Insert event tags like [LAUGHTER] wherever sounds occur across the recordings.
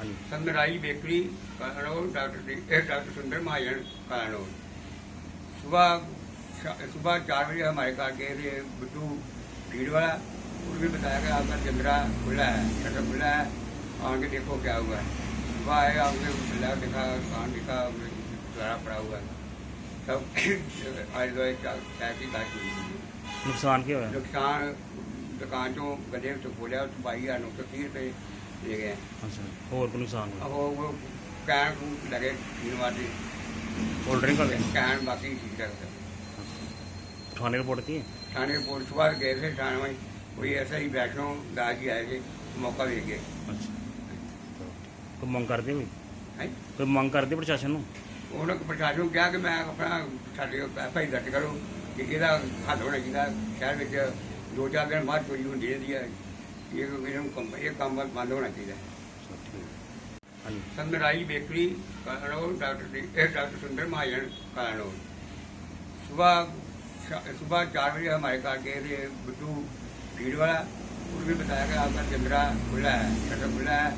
Sunrise bakery कहनोद doctor doctor Sundar Mahajan कहनोद सुबह सुबह चार बजे हमारे कार के बुद्धू भीड़ वाला उन्होंने बताया कि आपका चंद्रा खुला है शटर खुला है आके देखो क्या हुआ है सुबह आए आपने खुला देखा कान देखा द्वारा पड़ा हुआ है सब आज दो चाय की बात हुई नुकसान क्या हुआ नुकसान दुकान चो गले तो खोलिया तो बाई हजार नौ सौ तीस रुपये ਥਾਣੇ ਰਿਪੋਰਟ ਦਿੱਤੀ ਥਾਣੇ ਰਿਪੋਰਟ ਤੋਂ ਗਏ ਫਿਰ ਥਾਣੇ ਵਿੱਚ ਕੋਈ ਐਸਾ ਹੀ ਬੈਠੋ ਦਾ ਜੀ ਆਏ ਕਿ ਮੌਕਾ ਦੇ ਗਏ ਅੱਛਾ। ਮੰਗ ਕਰਦੇ ਵੀ ਹੈ? ਕੋਈ ਮੰਗ ਕਰਦੇ ਪ੍ਰਸ਼ਾਸਨ ਨੂੰ? ਉਹਨਾਂ ਕੋ ਪ੍ਰਸ਼ਾਸਨ ਨੂੰ ਕਿਹਾ ਕਿ ਮੈਂ ਆਪਣਾ ਸਾਡੇ ਪੈਸਾ ਹੀ ਦਰਜ ਕਰੋ ਕਿ ਇਹਦਾ ਹੱਲ ਹੋਣਾ ਚਾਹੀਦਾ। ਸ਼ਹਿਰ ਵਿੱਚ ਦੋ ਚਾਰ ਦਿਨ ਬਾਅਦ ਕੋਈ ਹੁੰਦੀ ਹੈ ਇਹ ਇਹਨਾਂ ਨੂੰ ਕੰਮ ਇਹ ਕੰਮ ਬੰਦ ਹੋਣਾ ਚਾਹੀਦਾ ਹਾਂਜੀ संदराई bakery Kanor doctor D- A, doctor Sundar Mahajan Kanor सुबह सुबह चार बजे हमारे घर गए थे बिट्टू भीड़ वाला उसने बताया कि आपका जंदरा खुला है शटर खुला है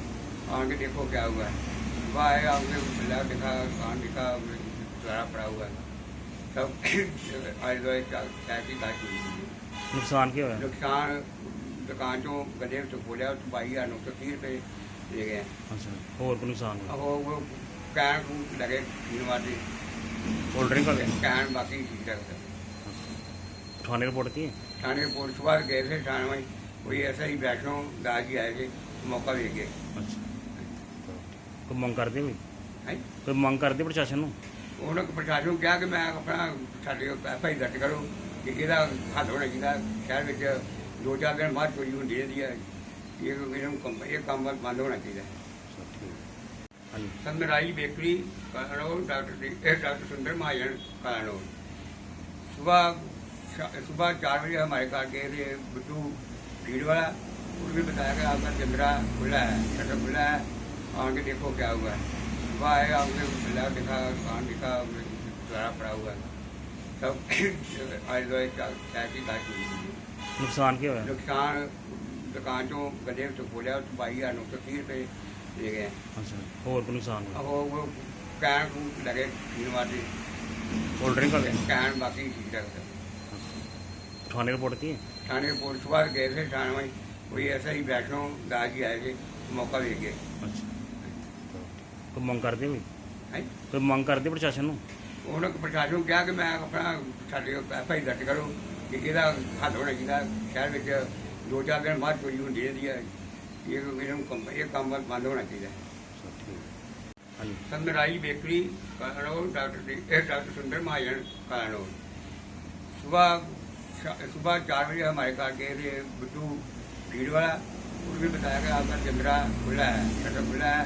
आगे देखो क्या हुआ है सुबह आए आपने खुला देखा कान देखा द्वारा पड़ा हुआ है सब आज दो चाय की बात हुई ਨੁਕਸਾਨ ਕੀ ਹੋਇਆ ਨੁਕਸਾਨ ਦੁਕਾਨ ਚੋਂ ਗੱਡੇ ਵਿੱਚੋਂ ਖੋਲਿਆ ਉਸ 22000 ਨੂੰ ਰੁਪਏ ਲੈ ਗਏ। ਅੱਛਾ ਹੋਰ ਕੋਈ ਨੁਕਸਾਨ ਨਹੀਂ ਉਹ ਕੈਨ ਲਗੇ ਯੂਨੀਵਰਸਿਟੀ ਕੋਲਡ ਡਰਿੰਕ ਵਾਲੇ ਕੈਨ ਬਾਕੀ ਠੀਕ ਠਾਕ ਸੀ ਥਾਣੇ ਰਿਪੋਰਟ ਕੀ ਥਾਣੇ ਰਿਪੋਰਟ ਸਵਾਰ ਗਏ ਸੀ ਥਾਣੇ ਵਿੱਚ ਕੋਈ ਐਸਾ ਹੀ ਬੈਠੋ ਦਾਜ ਹੀ ਆਏ ਜੀ ਮੌਕਾ ਵੇਖ ਗਏ ਅੱਛਾ। ਕੋਈ ਮੰਗ ਕਰਦੇ ਵੀ? ਹੈ? ਕੋਈ ਮੰਗ ਕਰਦੇ ਪ੍ਰਸ਼ਾਸਨ ਨੂੰ? ਉਹਨਾਂ ਕੋ ਪ੍ਰਸ਼ਾਸਨ ਨੂੰ ਕਿਹਾ ਕਿ ਮੈਂ ਆਪਣਾ ਸਾਡੇ ਪੈਸਾ ਹੀ ਦਰਜ ਕਰੋ ਕਿ ਇਹਦਾ ਹੱਲ ਹੋਣਾ ਚਾਹੀਦਾ ਸ਼ਹਿਰ ਵਿੱਚ ਦੋ ਚਾਰ ਦਿਨ ਬਾਅਦ ਚੋਰੀ ਹੁੰਦੀ ਰਹਿੰਦੀ ਹੈ ਇਹ ਇਹਨਾਂ ਨੂੰ ਕੰਮ ਇਹ ਕੰਮ ਬੰਦ ਹੋਣਾ ਚਾਹੀਦਾ ਹਾਂਜੀ संदराई bakery Kanor doctor D- A, doctor Sundar Mahajan Kanor सुबह सुबह चार बजे हमारे घर गए थे बिट्टू भीड़ वाला उसने बताया कि आपका जंदरा खुला है शटर खुला है आगे देखो क्या हुआ है सुबह आए आपने खुला देखा कान देखा द्वारा पड़ा हुआ है सब आज दो चाय की बात हुई ਨੁਕਸਾਨ ਕੀ ਹੋਇਆ? ਨੁਕਸਾਨ ਦੁਕਾਨ ਚੋਂ ਗੱਡੇ ਵਿੱਚੋਂ ਖੋਲਿਆ ਉਸ 22000 ਨੂੰ 30 ਰੁਪਏ ਦੇ ਗਏ। ਅੱਛਾ ਹੋਰ ਕੋਈ ਨੁਕਸਾਨ ਹੋਇਆ? ਉਹ ਕੈਨ ਨੂੰ ਲਗੇ ਪੀਣ ਵਾਲੀ ਕੋਲਡ ਡਰਿੰਕ ਵਾਲੇ? ਕੈਨ ਬਾਕੀ ਠੀਕ ਠਾਕ ਥਾਣੇ ਰਿਪੋਰਟ ਕੀ ਥਾਣੇ ਰਿਪੋਰਟ ਸਵਾਰ ਗਏ ਫਿਰ ਥਾਣੇ ਵਿੱਚ ਕੋਈ ਐਸਾ ਹੀ ਬੈਠੋ ਦਾਜ ਹੀ ਆਏ ਕਿ ਮੌਕਾ ਦੇ ਗਏ ਅੱਛਾ। ਕੋਈ ਮੰਗ ਕਰਦੇ ਵੀ ਹੈ? ਕੋਈ ਮੰਗ ਕਰਦੇ ਪ੍ਰਸ਼ਾਸਨ ਨੂੰ? ਉਹਨਾਂ ਪ੍ਰਸ਼ਾਸਨ ਨੂੰ ਕਿਹਾ ਕਿ ਮੈਂ ਆਪਣਾ ਸਾਡੇ ਐਫਆਈ ਦਰਜ ਕਰੋ। ਕਿ ਇਹਦਾ ਹੱਲ ਹੋਣਾ ਚਾਹੀਦਾ ਸ਼ਹਿਰ ਵਿੱਚ ਦੋ ਚਾਰ ਦਿਨ ਬਾਅਦ ਚੋਰੀ ਹੁੰਦੀ ਰਹਿੰਦੀ ਹੈ ਇਹ ਇਹਨਾਂ ਨੂੰ ਕੰਮ ਇਹ ਕੰਮ ਬੰਦ ਹੋਣਾ ਚਾਹੀਦਾ ਹਾਂਜੀ संदराई bakery Kanor doctor D- A, doctor Sundar Mahajan Kanor सुबह सुबह चार बजे हमारे घर गए थे बिट्टू भीड़ वाला उसने बताया कि आपका जंदरा खुला है शटर खुला है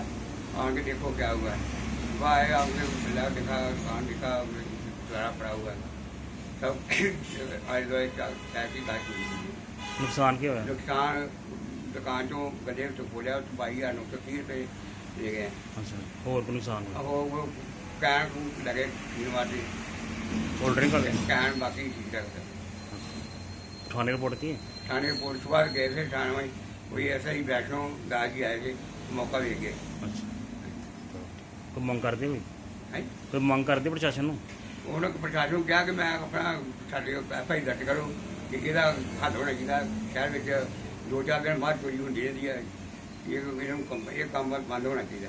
आगे देखो क्या हुआ है सुबह आए आपने खुला देखा कान देखा द्वारा पड़ा हुआ है [COUGHS] ਨੁਕਸਾਨ ਕੀ ਹੋਇਆ? ਨੁਕਸਾਨ ਦੁਕਾਨ ਚੋਂ ਗੱਡੇ ਵਿੱਚੋਂ ਖੋਲਿਆ ਉਸ ਬਾਈ ਆ ਨੂੰ ਤੀਹ ਰੁਪਏ ਲੈ ਗਏ ਹੋਰ ਕੋਈ ਨੁਕਸਾਨ ਹੋਇਆ? ਉਹ ਉਹ ਨੂੰ ਲਗੇ ਪੀਣ ਵਾਲੀ ਕੋਲਡ ਡਰਿੰਕ ਹੋ ਗਿਆ ਬਾਕੀ ਠੀਕ ਠਾਕ ਥਾਣੇ ਰਿਪੋਰਟ ਕੀ ਹੈ? ਥਾਣੇ ਪੁਲਿਸ ਵਾਲ ਗਏ ਸੀ ਥਾਣੇ ਵਿੱਚ। ਕੋਈ ਐਸਾ ਹੀ ਬੈਠੋ ਦਾ ਜੀ ਆਏ ਸੀ ਮੌਕਾ ਵੇਖ ਗਏ ਅੱਛਾ। ਕੋਈ ਮੰਗ ਕਰਦੇ ਵੀ? ਹੈ? ਕੋਈ ਮੰਗ ਕਰਦੇ ਪ੍ਰਸ਼ਾਸਨ ਨੂੰ? ਉਹਨਾਂ ਨੂੰ ਪ੍ਰਸ਼ਾਸਨ ਨੂੰ ਕਿਹਾ ਕਿ ਮੈਂ ਆਪਣਾ ਸਾਡੇ ਪੈਸਾ ਹੀ ਦਰਜ ਕਰੋ ਕਿ ਇਹਦਾ ਹੱਲ ਹੋਣਾ ਚਾਹੀਦਾ। ਸ਼ਹਿਰ ਵਿੱਚ ਦੋ ਚਾਰ ਦਿਨ ਬਾਅਦ ਚੋਰੀ ਹੁੰਦੀ ਰਹਿੰਦੀ ਹੈ ਇਹ ਇਹਨਾਂ ਕੰਮ ਇਹ ਕੰਮ ਬੰਦ ਹੋਣਾ ਚਾਹੀਦਾ।